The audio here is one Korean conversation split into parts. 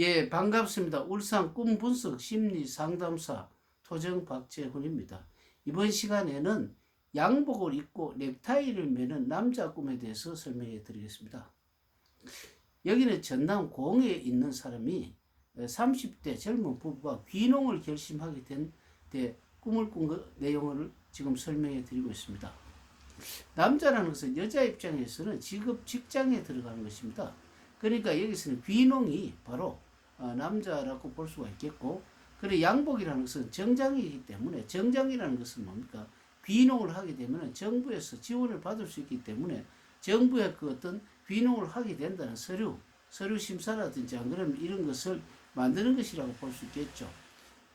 예, 반갑습니다. 울산 꿈 분석 심리 상담사 토정 박재훈입니다. 이번 시간에는 양복을 입고 넥타이를 매는 남자 꿈에 대해서 설명해 드리겠습니다. 여기는 전남 공에 있는 사람이 30대 젊은 부부가 귀농을 결심하게 된 때 꿈을 꾼 그 내용을 지금 설명해 드리고 있습니다. 남자라는 것은 여자 입장에서는 직업 직장에 들어가는 것입니다. 그러니까 여기서는 귀농이 바로 어, 남자라고 볼 수가 있겠고 그래 양복이라는 것은 정장이기 때문에 정장이라는 것은 뭡니까 귀농을 하게 되면 정부에서 지원을 받을 수 있기 때문에 정부의 그 어떤 귀농을 하게 된다는 서류 서류 심사라든지 안 그러면 이런 것을 만드는 것이라고 볼 수 있겠죠.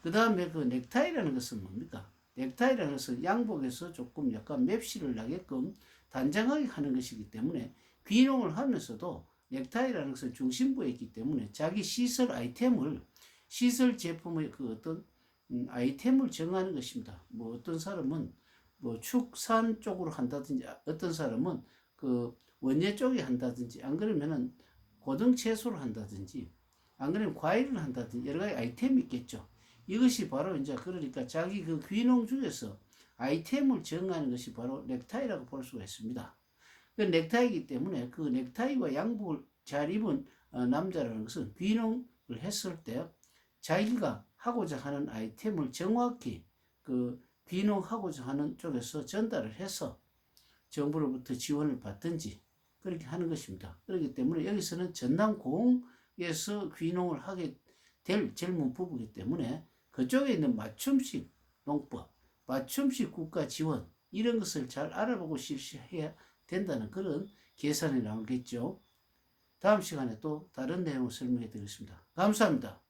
그 다음에 그 넥타이라는 것은 뭡니까? 넥타이라는 것은 양복에서 조금 약간 맵시를 나게끔 단정하게 하는 것이기 때문에 귀농을 하면서도 넥타이라는 것은 중심부에 있기 때문에 자기 시설 아이템을 시설 제품의 그 어떤 음, 아이템을 정하는 것입니다. 뭐 어떤 사람은 뭐 축산 쪽으로 한다든지 어떤 사람은 그 원예 쪽에 한다든지 안 그러면은 고등 채소를 한다든지 안 그러면 과일을 한다든지 여러 가지 아이템이 있겠죠. 이것이 바로 이제 그러니까 자기 그 귀농 중에서 아이템을 정하는 것이 바로 넥타이라고 볼 수가 있습니다. 그 넥타이이기 때문에 그 넥타이와 양복을 잘 입은 어, 남자라는 것은 귀농을 했을 때 자기가 하고자 하는 아이템을 정확히 그 귀농하고자 하는 쪽에서 전달을 해서 정부로부터 지원을 받든지 그렇게 하는 것입니다. 그렇기 때문에 여기서는 전남공에서 귀농을 하게 될 젊은 부부이기 때문에 그쪽에 있는 맞춤식 농법, 맞춤식 국가 지원 이런 것을 잘 알아보고 실시해야 된다는 그런 계산이 나오겠죠. 다음 시간에 또 다른 내용을 설명해 드리겠습니다. 감사합니다.